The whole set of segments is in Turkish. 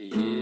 Yeah.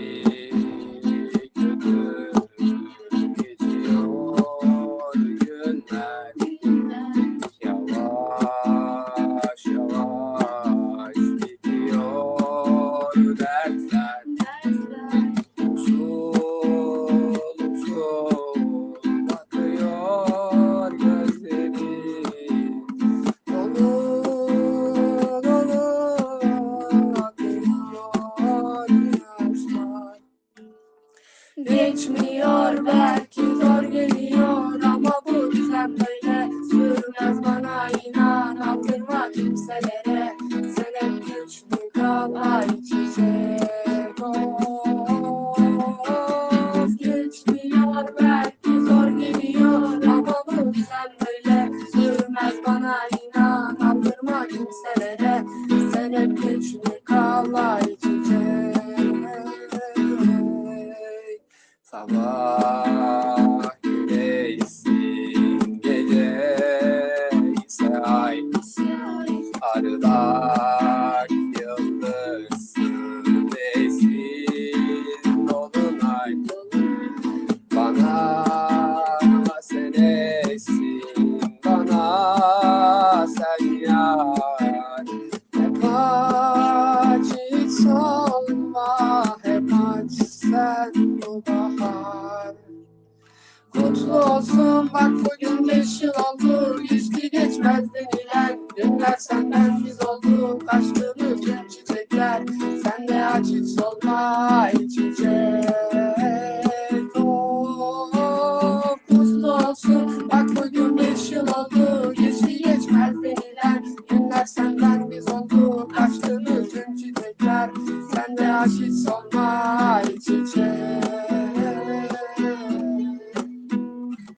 Geçmiyor belki zor geliyor ama bu düzen böyle. Sürmez bana inan aldırma kimselere. Sen hep güçlü kal ayçiçek of geçmiyor belki zor geliyor ama bu düzen böyle. Sürmez bana inan aldırma kimselere. Sen hep güçlü Güneşsin gece ise ay Arılar yıldızsın esin dolunay Bana sen esin bana sen yar. Hep aç hiç Kutlu olsun. Bak bugün beş yıl oldu. Geçti geçmez denilen Günler. Senden biz olduk. Açtığımız tüm çiçekler. Sende aç hiç solma çiçek Oh, olsun. Bak bugün beş yıl oldu. Geçti geçmez denilen Günler. Senden biz olduk. Açtığımız tüm çiçekler. Sende aç hiç